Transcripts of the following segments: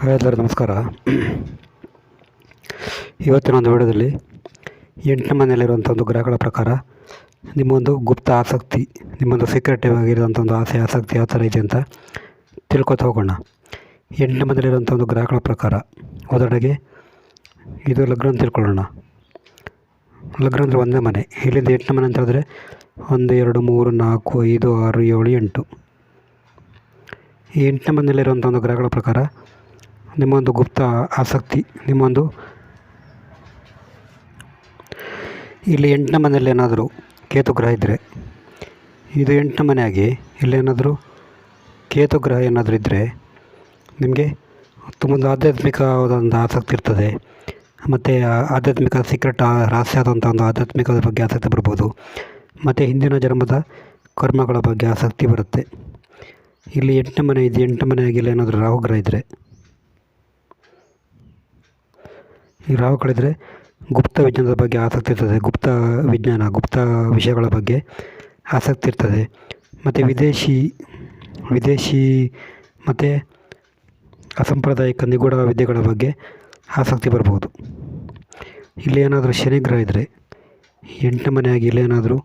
Hi ಎಲ್ಲರೂ, ನಮಸ್ಕಾರ. ಇವತ್ತಿನ ಒಂದು ವಿಡಿಯೋದಲ್ಲಿ ಎಂಟನೇ ಮನೆಯಲ್ಲಿರುವಂಥ ಒಂದು ಗ್ರಹಗಳ ಪ್ರಕಾರ ನಿಮ್ಮೊಂದು ಗುಪ್ತ ಆಸಕ್ತಿ, ನಿಮ್ಮೊಂದು ಸೀಕ್ರೆಟಿವ್ ಆಗಿರುವಂಥ ಒಂದು ಆಸೆ, ಆಸಕ್ತಿ ಯಾವ ಥರ ಇದೆ ಅಂತ ತಿಳ್ಕೊತ ಹೋಗೋಣ. ಎಂಟನೇ ಮನೆಯಲ್ಲಿರುವಂಥ ಒಂದು ಗ್ರಹಗಳ ಪ್ರಕಾರ ಉದಾಹರಣೆಗೆ ಇದು ಲಗ್ನ ಅಂತ ತಿಳ್ಕೊಳ್ಳೋಣ. ಲಗ್ನ ಅಂದರೆ ಒಂದೇ ಮನೆ. ಇಲ್ಲಿಂದ ಎಂಟನೇ ಮನೆ ಅಂತ ಹೇಳಿದ್ರೆ ಒಂದು, ಎರಡು, ಮೂರು, ನಾಲ್ಕು, ಐದು, ಆರು, ಏಳು, ಎಂಟು. ಎಂಟನೇ ಮನೆಯಲ್ಲಿರುವಂಥ ಒಂದು ಗ್ರಹಗಳ ಪ್ರಕಾರ ನಿಮ್ಮೊಂದು ಗುಪ್ತ ಆಸಕ್ತಿ, ನಿಮ್ಮೊಂದು ಇಲ್ಲಿ ಎಂಟನೇ ಮನೆಯಲ್ಲಿ ಏನಾದರೂ ಕೇತು ಗ್ರಹ ಇದ್ದರೆ ಇದು ಎಂಟನೇ ಮನೆಯಾಗಿ ಇಲ್ಲೇನಾದರೂ ಕೇತು ಗ್ರಹ ಏನಾದರೂ ಇದ್ದರೆ ನಿಮಗೆ ತುಂಬೊಂದು ಆಧ್ಯಾತ್ಮಿಕವಾದ ಒಂದು ಆಸಕ್ತಿ ಇರ್ತದೆ. ಮತ್ತು ಆಧ್ಯಾತ್ಮಿಕ ಸೀಕ್ರೆಟ್ ರಹಸ್ಯ ಒಂದು ಆಧ್ಯಾತ್ಮಿಕದ ಬಗ್ಗೆ ಆಸಕ್ತಿ ಬರ್ಬೋದು. ಮತ್ತು ಹಿಂದಿನ ಜನ್ಮದ ಕರ್ಮಗಳ ಬಗ್ಗೆ ಆಸಕ್ತಿ ಬರುತ್ತೆ. ಇಲ್ಲಿ ಎಂಟನೇ ಮನೆ ಇದೆ, ಎಂಟನೇ ಮನೆಯಾಗಿ ಇಲ್ಲಿ ಏನಾದರೂ ರಾಹುಗ್ರಹ ಇದ್ದರೆ ಈ ಕಳೆದರೆ ಗುಪ್ತ ವಿಜ್ಞಾನದ ಬಗ್ಗೆ ಆಸಕ್ತಿ ಇರ್ತದೆ. ಗುಪ್ತ ವಿಜ್ಞಾನ, ಗುಪ್ತ ವಿಷಯಗಳ ಬಗ್ಗೆ ಆಸಕ್ತಿ ಇರ್ತದೆ. ಮತ್ತು ವಿದೇಶಿ ವಿದೇಶಿ ಮತ್ತು ಅಸಾಂಪ್ರದಾಯಿಕ ನಿಗೂಢ ವಿದ್ಯೆಗಳ ಬಗ್ಗೆ ಆಸಕ್ತಿ ಬರ್ಬೋದು. ಇಲ್ಲಿ ಏನಾದರೂ ಶನಿಗ್ರಹ ಇದ್ದರೆ ಎಂಟನೇ ಮನೆಯಾಗಿ ಇಲ್ಲೇನಾದರೂ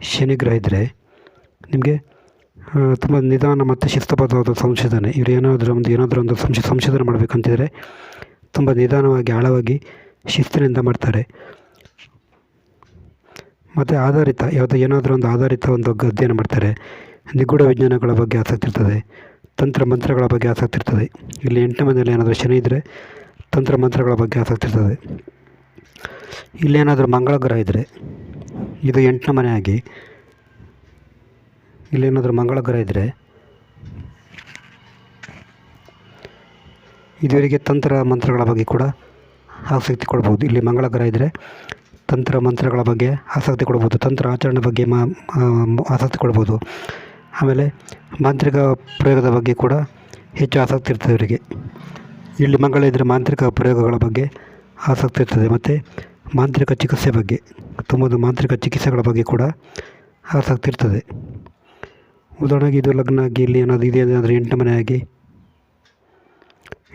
ಶನಿಗ್ರಹ ಇದ್ದರೆ ನಿಮಗೆ ತುಂಬ ನಿಧಾನ ಮತ್ತು ಶಿಸ್ತಬದ್ಧವಾದ ಸಂಶೋಧನೆ. ಇವರು ಏನಾದರೂ ಒಂದು ಏನಾದರೂ ಒಂದು ಸಂಶ ಸಂಶೋಧನೆ ಮಾಡಬೇಕಂತಿದ್ರೆ ತುಂಬ ನಿಧಾನವಾಗಿ, ಆಳವಾಗಿ ಶಿಸ್ತಿನಿಂದ ಮಾಡ್ತಾರೆ. ಮತ್ತು ಆಧಾರಿತ, ಯಾವುದೋ ಏನಾದರೂ ಒಂದು ಆಧಾರಿತ ಒಂದು ಅಧ್ಯಯನ ಮಾಡ್ತಾರೆ. ನಿಗೂಢ ವಿಜ್ಞಾನಗಳ ಬಗ್ಗೆ ಆಸಕ್ತಿ ಇರ್ತದೆ. ತಂತ್ರ ಮಂತ್ರಗಳ ಬಗ್ಗೆ ಆಸಕ್ತಿ ಇರ್ತದೆ. ಇಲ್ಲಿ ಎಂಟನೇ ಮನೆಯಲ್ಲಿ ಏನಾದರೂ ಶನಿ ಇದ್ದರೆ ತಂತ್ರ ಮಂತ್ರಗಳ ಬಗ್ಗೆ ಆಸಕ್ತಿ ಇರ್ತದೆ. ಇಲ್ಲೇನಾದರೂ ಮಂಗಳ ಗ್ರಹ ಇದ್ದರೆ ಇದು ಎಂಟನೇ ಮನೆಯಾಗಿ ಇಲ್ಲೇನಾದರೂ ಮಂಗಳ ಗ್ರಹ ಇದ್ದರೆ ಇದುವರೆಗೆ ತಂತ್ರ ಮಂತ್ರಗಳ ಬಗ್ಗೆ ಕೂಡ ಆಸಕ್ತಿ ಕೊಡ್ಬೋದು. ಇಲ್ಲಿ ಮಂಗಳ ಗ್ರಹ ಇದ್ದರೆ ತಂತ್ರ ಮಂತ್ರಗಳ ಬಗ್ಗೆ ಆಸಕ್ತಿ ಕೊಡ್ಬೋದು. ತಂತ್ರ ಆಚರಣೆ ಬಗ್ಗೆ ಮಾ ಆಸಕ್ತಿ ಕೊಡ್ಬೋದು. ಆಮೇಲೆ ಮಾಂತ್ರಿಕ ಪ್ರಯೋಗದ ಬಗ್ಗೆ ಕೂಡ ಹೆಚ್ಚು ಆಸಕ್ತಿ ಇರ್ತದೆ ಇವರಿಗೆ ಇಲ್ಲಿ ಮಂಗಳ ಇದ್ದರೆ ಮಾಂತ್ರಿಕ ಪ್ರಯೋಗಗಳ ಬಗ್ಗೆ ಆಸಕ್ತಿ ಇರ್ತದೆ. ಮತ್ತು ಮಾಂತ್ರಿಕ ಚಿಕಿತ್ಸೆ ಬಗ್ಗೆ ತುಂಬ ಮಾಂತ್ರಿಕ ಚಿಕಿತ್ಸೆಗಳ ಬಗ್ಗೆ ಕೂಡ ಆಸಕ್ತಿ ಇರ್ತದೆ. ಉದಾಹರಣೆಗೆ ಇದು ಲಗ್ನ ಆಗಿ ಇಲ್ಲಿ ಏನಾದರೂ ಇದೆ ಏನಾದರೂ ಎಂಟು ಮನೆಯಾಗಿ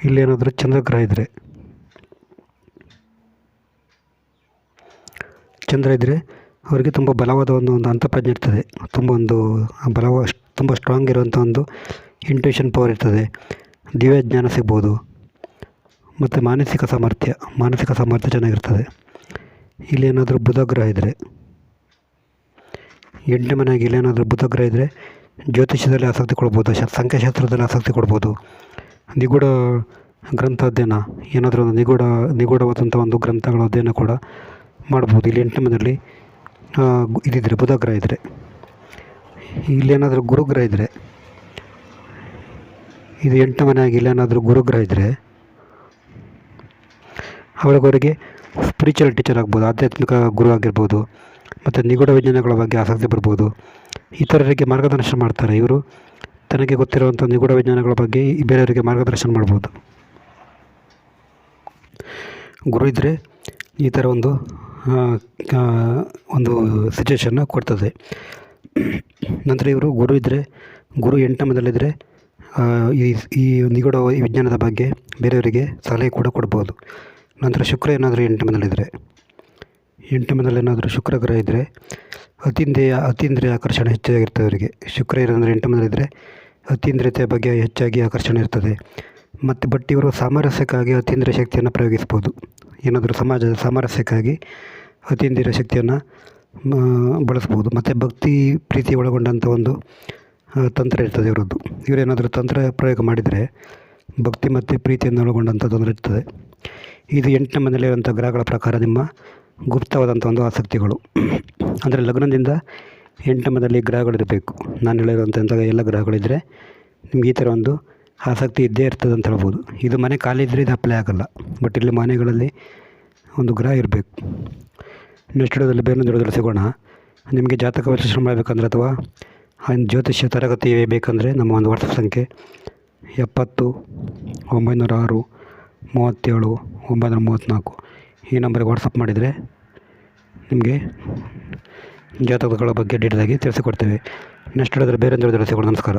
ಇಲ್ಲೇನಾದರೂ ಚಂದ್ರಗ್ರಹ ಇದ್ದರೆ ಚಂದ್ರ ಇದ್ದರೆ ಅವರಿಗೆ ತುಂಬ ಬಲವಾದ ಒಂದು ಒಂದು ಅಂತಃಪ್ರಜ್ಞೆ ಇರ್ತದೆ. ತುಂಬ ಒಂದು ಬಲವ, ತುಂಬ ಸ್ಟ್ರಾಂಗ್ ಇರುವಂಥ ಒಂದು ಇಂಟ್ಯೂಷನ್ ಪವರ್ ಇರ್ತದೆ. ದಿವ್ಯ ಜ್ಞಾನ ಸಿಗ್ಬೋದು. ಮತ್ತು ಮಾನಸಿಕ ಸಾಮರ್ಥ್ಯ ಮಾನಸಿಕ ಸಾಮರ್ಥ್ಯ ಚೆನ್ನಾಗಿರ್ತದೆ. ಇಲ್ಲಿ ಏನಾದರೂ ಬುಧ ಗ್ರಹ ಇದ್ದರೆ ಎಂಟನೇ ಮನೆಯಾಗಿ ಇಲ್ಲೇನಾದರೂ ಬುಧ ಗ್ರಹ ಇದ್ದರೆ ಜ್ಯೋತಿಷ್ಯದಲ್ಲಿ ಆಸಕ್ತಿ ಕೊಡ್ಬೋದು, ಶ, ಸಂಖ್ಯಾಶಾಸ್ತ್ರದಲ್ಲಿ ಆಸಕ್ತಿ ಕೊಡ್ಬೋದು. ನಿಗೂಢ ಗ್ರಂಥ ಅಧ್ಯಯನ ಏನಾದರೂ ಒಂದು ನಿಗೂಢ ನಿಗೂಢವಾದಂಥ ಒಂದು ಗ್ರಂಥಗಳ ಅಧ್ಯಯನ ಕೂಡ ಮಾಡ್ಬೋದು. ಇಲ್ಲಿ ಎಂಟನೇ ಮನೆಯಲ್ಲಿ ಇದಿದ್ದರೆ, ಬುಧಗ್ರಹ ಇದ್ದರೆ ಇಲ್ಲೇನಾದರೂ ಗುರುಗ್ರಹ ಇದ್ದರೆ ಇದು ಎಂಟನೇ ಮನೆಯಾಗಿ ಇಲ್ಲೇನಾದರೂ ಗುರುಗ್ರಹ ಇದ್ದರೆ ಅವರಿಗವರಿಗೆ ಸ್ಪಿರಿಚುವಲ್ ಟೀಚರ್ ಆಗ್ಬೋದು, ಆಧ್ಯಾತ್ಮಿಕ ಗುರು ಆಗಿರ್ಬೋದು, ಮತ್ತು ನಿಗೂಢ ವಿಜ್ಞಾನಗಳ ಬಗ್ಗೆ ಆಸಕ್ತಿ ಬರ್ಬೋದು, ಇತರರಿಗೆ ಮಾರ್ಗದರ್ಶನ ಮಾಡ್ತಾರೆ. ಇವರು ತನಗೆ ಗೊತ್ತಿರುವಂಥ ನಿಗೂಢ ವಿಜ್ಞಾನಗಳ ಬಗ್ಗೆ ಬೇರೆಯವರಿಗೆ ಮಾರ್ಗದರ್ಶನ ಮಾಡ್ಬೋದು. ಗುರು ಇದ್ದರೆ ಈ ಥರ ಒಂದು ಒಂದು ಸಿಚುವೇಶನ್ನ ಕೊಡ್ತದೆ. ನಂತರ ಇವರು ಗುರು ಇದ್ದರೆ ಗುರು ಎಂಟಮದಲ್ಲಿದ್ದರೆ ಈ ಈ ನಿಗೂಢ ವಿಜ್ಞಾನದ ಬಗ್ಗೆ ಬೇರೆಯವರಿಗೆ ಸಲಹೆ ಕೂಡ ಕೊಡ್ಬೋದು. ನಂತರ ಶುಕ್ರ ಏನಾದರೂ ಎಂಟಮದಲ್ಲಿದ್ದರೆ ಎಂಟಮದಲ್ಲಿ ಏನಾದರೂ ಶುಕ್ರ ಗ್ರಹ ಇದ್ದರೆ ಅತೀಂದ್ರಿಯ ಅತೀಂದ್ರಿಯ ಆಕರ್ಷಣೆ ಹೆಚ್ಚಾಗಿರ್ತದೆ ಅವರಿಗೆ. ಶುಕ್ರ ಇರೋದಂದರೆ ಎಂಟನೇ ಅತೀಂದ್ರಿಯತೆಯ ಬಗ್ಗೆ ಹೆಚ್ಚಾಗಿ ಆಕರ್ಷಣೆ ಇರ್ತದೆ. ಮತ್ತು ಬಟ್ ಇವರು ಸಾಮರಸ್ಯಕ್ಕಾಗಿ ಅತೀಂದ್ರ ಶಕ್ತಿಯನ್ನು ಪ್ರಯೋಗಿಸ್ಬೋದು. ಏನಾದರೂ ಸಮಾಜದ ಸಾಮರಸ್ಯಕ್ಕಾಗಿ ಅತೀಂದ್ರ ಶಕ್ತಿಯನ್ನು ಬಳಸ್ಬೋದು. ಮತ್ತು ಭಕ್ತಿ, ಪ್ರೀತಿ ಒಳಗೊಂಡಂಥ ಒಂದು ತಂತ್ರ ಇರ್ತದೆ ಇವರದ್ದು. ಇವರೇನಾದರೂ ತಂತ್ರ ಪ್ರಯೋಗ ಮಾಡಿದರೆ ಭಕ್ತಿ ಮತ್ತು ಪ್ರೀತಿಯನ್ನು ಒಳಗೊಂಡಂಥ ತೊಂದರೆ ಇರ್ತದೆ. ಇದು ಎಂಟನೇ ಮನೆಯಲ್ಲಿರುವಂಥ ಗ್ರಹಗಳ ಪ್ರಕಾರ ನಿಮ್ಮ ಗುಪ್ತವಾದಂಥ ಒಂದು ಆಸಕ್ತಿಗಳು. ಅಂದರೆ ಲಗ್ನದಿಂದ ಎಂಟನೇ ಮದಲ್ಲಿ ಗ್ರಹಗಳಿರಬೇಕು ನಾನು ಹೇಳಿರುವಂಥ ಎಲ್ಲ ಗ್ರಹಗಳಿದ್ದರೆ ನಿಮ್ಗೆ ಈ ಥರ ಒಂದು ಆಸಕ್ತಿ ಇದ್ದೇ ಇರ್ತದೆ ಅಂತ ಹೇಳ್ಬೋದು. ಇದು ಮನೆ ಖಾಲಿ ಇದ್ದರೆ ಇದು ಅಪ್ಲೈ ಆಗೋಲ್ಲ. ಬಟ್ ಇಲ್ಲಿ ಮನೆಗಳಲ್ಲಿ ಒಂದು ಗ್ರಹ ಇರಬೇಕು. ನೆಕ್ಸ್ಟ್ ಬೇರೆ ವಿಡಿಯೋದಲ್ಲಿ ಸಿಗೋಣ. ನಿಮಗೆ ಜಾತಕ ವಿಶ್ಲೇಷಣೆ ಮಾಡಬೇಕಂದ್ರೆ ಅಥವಾ ಜ್ಯೋತಿಷ್ಯ ತರಗತಿ ಬೇಕಂದರೆ ನಮ್ಮ ಒಂದು ವಾಟ್ಸಪ್ ಸಂಖ್ಯೆ ಎಪ್ಪತ್ತು, ಒಂಬೈನೂರ ಆರು, ಮೂವತ್ತೇಳು, ಒಂಬೈನೂರ ಮೂವತ್ತ್ನಾಲ್ಕು. ಈ ನಂಬರಿಗೆ ವಾಟ್ಸಪ್ ಮಾಡಿದರೆ ನಿಮಗೆ ಜಾತಕಗಳ ಬಗ್ಗೆ ಡೀಟೇಲಾಗಿ ತಿಳಿಸಿಕೊಡ್ತೇವೆ. ನೆಕ್ಸ್ಟ್ ಹೇಳಿದ್ರೆ ಬೇರೆ ವಿಡಿಯೋದಲ್ಲಿ ತಿಳಿಸಿಕೊಡಿ ನಮಸ್ಕಾರ.